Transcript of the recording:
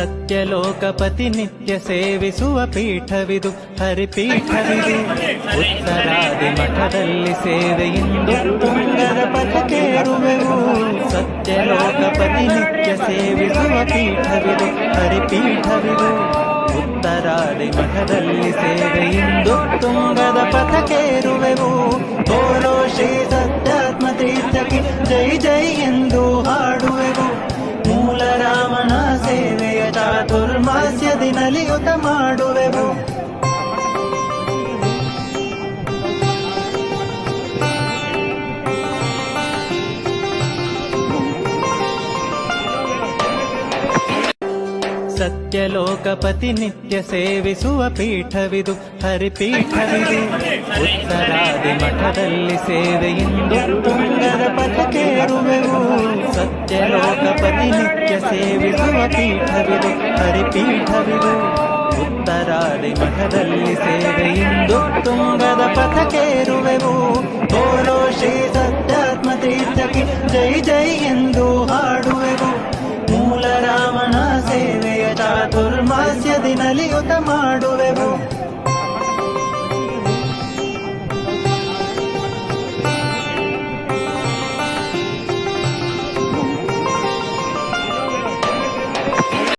ಸತ್ಯಲೋಕಪತಿ ನಿತ್ಯ ಸೇವಿಸುವ ಪೀಠವಿದು, ಹರಿಪೀಠವಿದು. ಉತ್ತರಾದಿ ಮಠದಲ್ಲಿ ಸೇವೆಯಿಂದು ತುಂಗದ ಪಥಕೇರುವೆವು ಸತ್ಯಲೋಕಪತಿ ನಿತ್ಯ ಸೇವಿಸುವ ಪೀಠವಿದು, ಹರಿಪೀಠವಿದು. ಉತ್ತರಾದಿ ಮಠದಲ್ಲಿ ಸೇವೆಯಿಂದು ತುಂಗದ ಪಥಕೇರುವೆವು ಬೋಲೋ ಶ್ರೀ ಸತ್ಯಾತ್ಮ ತೀರ್ಥಕ್ಕೆ ಜೈ ಜೈ ಎಂದು. ಸೇವೆಯ ಚಾತುರ್ಮಾಸ್ಯದಿ ನಲಿಯುತ ಮಾಡುವೆವು. ಸತ್ಯಲೋಕಪತಿ ನಿತ್ಯ ಸೇವಿಸುವ ಪೀಠವಿದು, ಹರಿಪೀಠವಿದು. ಉತ್ತರಾದಿ ಮಠದಲ್ಲಿ ಸೇವೆಯಿಂದ ತುಂಗದ ಪಥಕೇರುವೆವು ಸತ್ಯ ನಿತ್ಯ ಸೇವಿಸುವ ಪೀಠವಿದು ಹರಿಪೀಠವಿದು. ಉತ್ತರಾದಿ ಮಠದಲ್ಲಿ ಸೇವೆಯಿಂದು ತುಂಗದ ಪಥಕೇರುವೆವು ಬೋಲೋ ಶ್ರೀ ಸತ್ಯಾತ್ಮ ತೀರ್ಥಕ್ಕೆ ಜೈ ಜೈ ಎಂದು ಹಾಡುವೆವು. ಮೂಲ ರಾಮನ ಸೇವೆಯ ಚಾತುರ್ಮಾಸ್ಯದಿ ನಲಿಯುತ ಮಾಡುವೆವು.